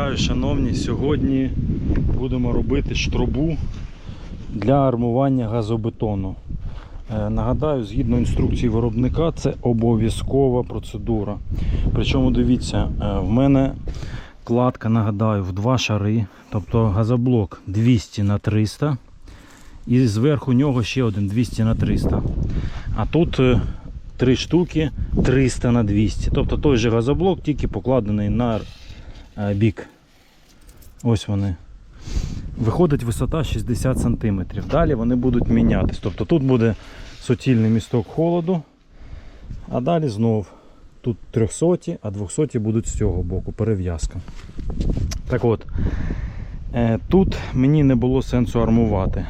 Вітаю, шановні! Сьогодні будемо робити штрубу для армування газобетону. Е, Нагадаю, згідно інструкції виробника, це обов'язкова процедура. Причому дивіться, е, в мене кладка, нагадаю, в два шари, тобто газоблок 200 на 300 і зверху нього ще один 200 на 300. А тут е, три штуки 300 на 200. Тобто той же газоблок, тільки покладений на бік. Ось вони. Виходить висота 60 см. Далі вони будуть мінятись. Тобто тут буде суцільний місток холоду, а далі знов тут 300, а 200 будуть з цього боку, перев'язка. Так от, е, тут мені не було сенсу армувати.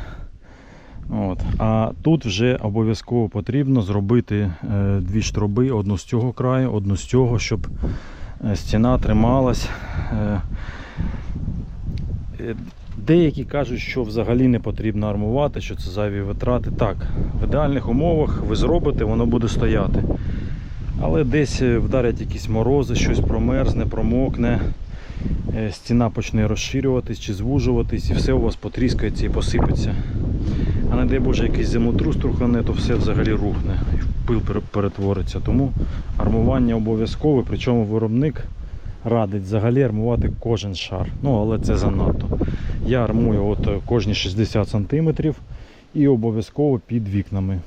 От. А тут вже обов'язково потрібно зробити е, дві штроби, одну з цього краю, одну з цього, щоб е, стіна трималась. Е, Деякі кажуть, що взагалі не потрібно армувати, що це зайві витрати. Так, в ідеальних умовах ви зробите, воно буде стояти. Але десь е, вдарять якісь морози, щось промерзне, промокне, е, стіна почне розширюватись чи звужуватись, і все у вас потріскається і посипеться. А не дай Боже, якийсь землетрус трухане, то все взагалі рухне і в пил перетвориться. Тому армування обов'язкове, причому виробник радить взагалі армувати кожен шар. Ну, але це занадто. Я армую от е, кожні 60 см і обов'язково під вікнами.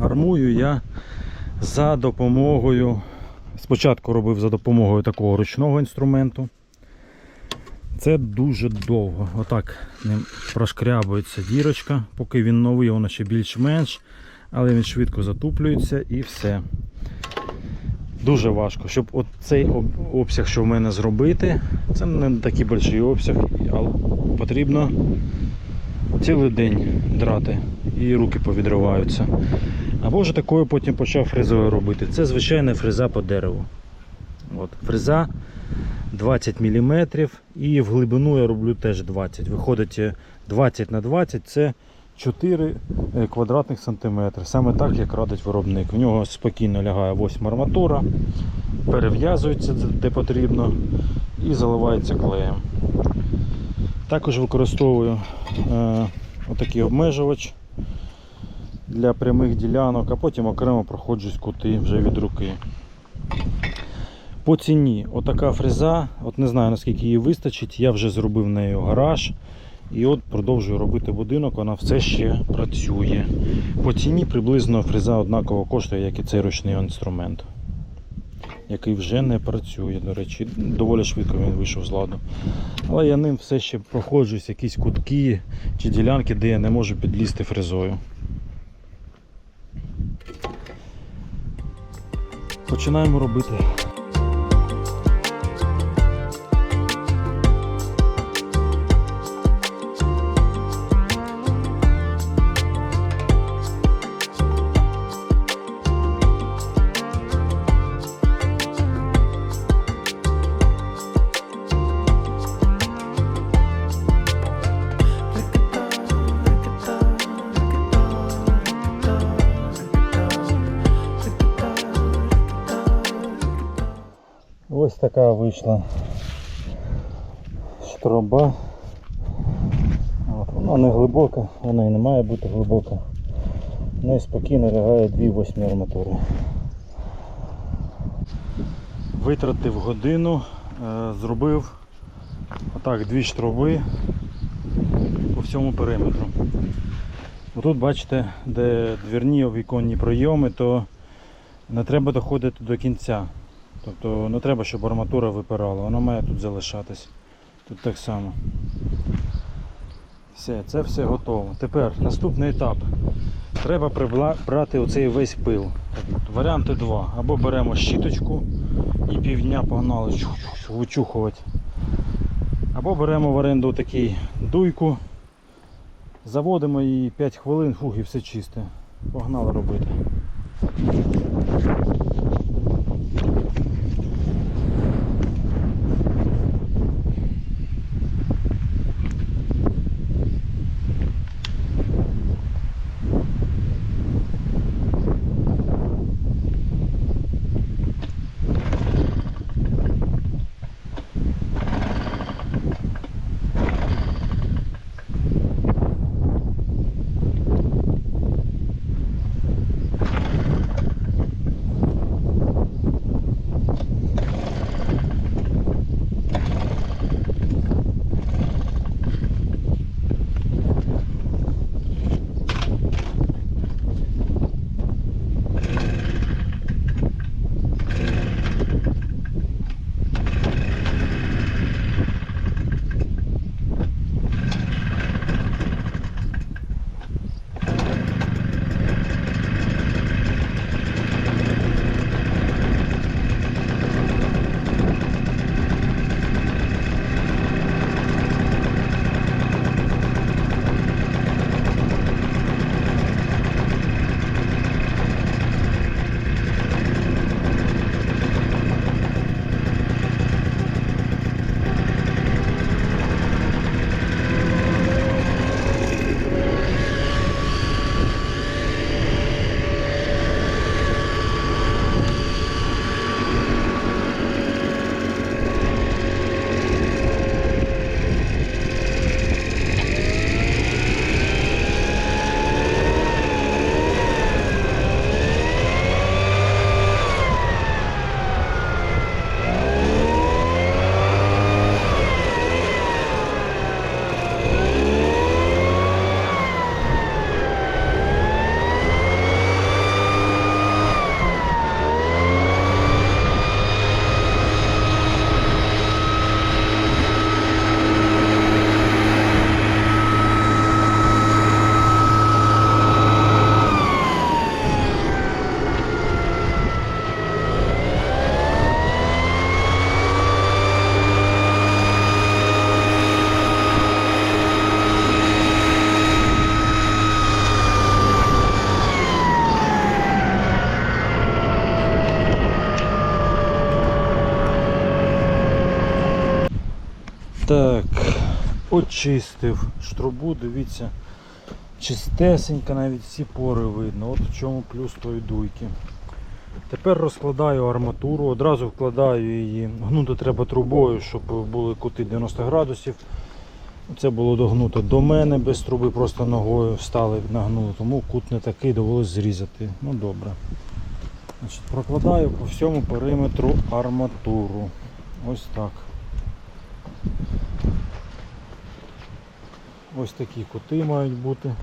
Армую я за допомогою. Спочатку робив за допомогою такого ручного інструменту. Це дуже довго. Отак ним прошкрябується дірочка. Поки він новий, воно ще більш-менш, але він швидко затуплюється і все. Дуже важко, щоб от цей обсяг, що в мене зробити, це не такий великий обсяг, але потрібно цілий день драти і руки повідриваються. Або вже такою потім почав фрезою робити. Це звичайна фреза по дереву. От, фреза 20 мм і в глибину я роблю теж 20. Виходить е, 20 на 20 це 4 е, квадратних сантиметри. Саме так, як радить виробник. В нього спокійно лягає 8 арматура, перев'язується де потрібно і заливається клеєм. Також використовую е, отакий обмежувач для прямих ділянок, а потім окремо проходжусь кути вже від руки. По ціні, отака фреза, от не знаю наскільки її вистачить, я вже зробив нею гараж. І от продовжую робити будинок, вона все ще працює. По ціні приблизно фреза однаково коштує, як і цей ручний інструмент, який вже не працює, до речі, доволі швидко він вийшов з ладу. Але я ним все ще проходжусь, якісь кутки чи ділянки, де я не можу підлізти фрезою. Починаємо робити. Така вийшла штроба. От, вона не глибока, вона і не має бути глибока. В неї спокійно лягає дві восьмі арматури. Витратив годину, е, зробив отак дві штроби по всьому периметру. Тут бачите, де двірні віконні пройоми, то не треба доходити до кінця. Тобто не треба, щоб арматура випирала, вона має тут залишатись. Тут так само. Все, це все готово. Тепер наступний етап. Треба прибла- брати оцей весь пил. Варіанти два. Або беремо щіточку і півдня погнали вичухувати. Або беремо в оренду такий дуйку, заводимо її 5 хвилин, фух, і все чисте. Погнали робити. Почистив штрубу, дивіться, чистесенька, навіть всі пори видно. От в чому плюс тої дуйки. Тепер розкладаю арматуру, одразу вкладаю її. Гнути треба трубою, щоб були кути 90 градусів. Це було догнуто до мене без труби, просто ногою встали, нагнули, тому кут не такий, довелося зрізати. Ну добре. Значить, прокладаю по всьому периметру арматуру. Ось так. Ось такі кути мають бути.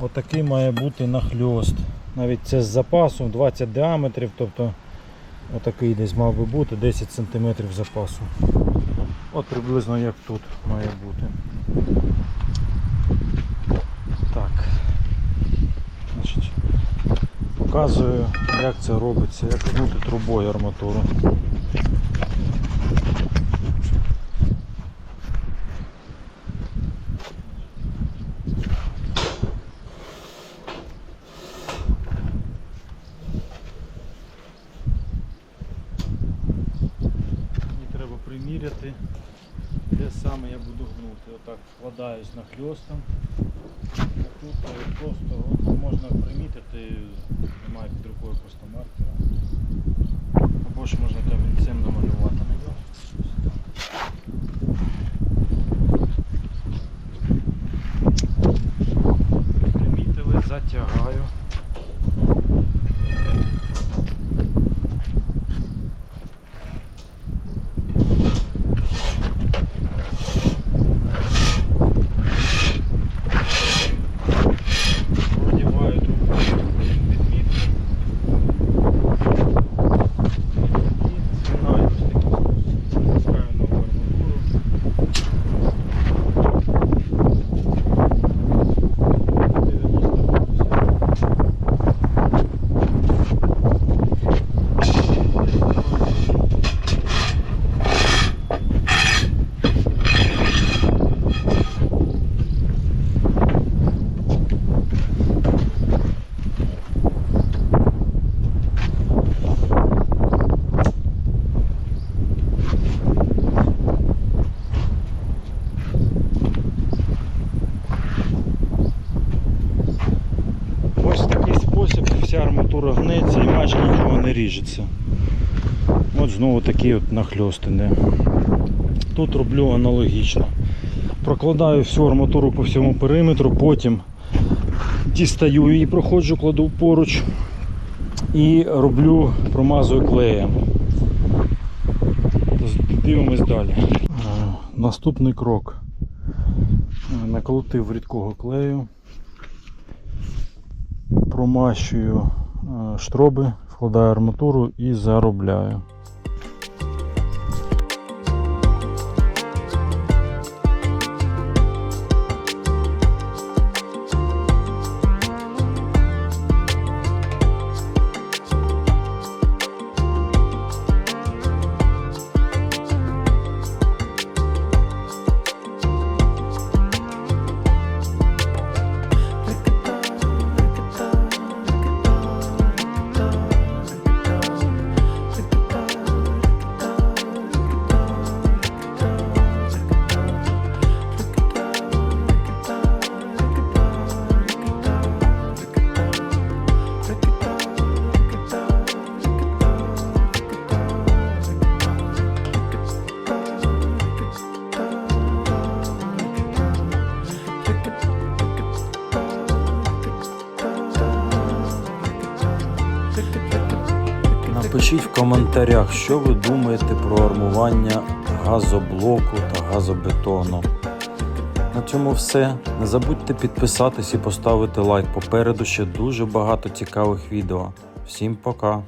Отакий має бути нахльост. Навіть це з запасу 20 діаметрів, тобто отакий десь мав би бути 10 см запасу. От приблизно як тут має бути. Так. Значить, показую, як це робиться, як гнути трубою арматуру. Мені треба приміряти, де саме я буду гнути. Отак вкладаюсь нахльостом. Тут просто можна примітити, немає під рукою просто маркера. Або ж можна камінцем намалювати. Примітили, затягаю. Продіваю трубку відмітку. І згинаю ось таким способом. Запускаю нову арматуру. 90 градусів. Ось в такий спосіб арматура гнеться і майже нічого не ріжеться. От знову такий от нахльост іде. Тут роблю аналогічно. Прокладаю всю арматуру по всьому периметру, потім дістаю її, проходжу, кладу поруч і роблю, промазую клеєм. Дивимось далі. Е, Наступний крок. Е, Наколотив рідкого клею промащую штроби, вкладаю арматуру і заробляю. Напишіть в коментарях, що ви думаєте про армування газоблоку та газобетону. На цьому все. Не забудьте підписатись і поставити лайк. Попереду ще дуже багато цікавих відео. Всім пока!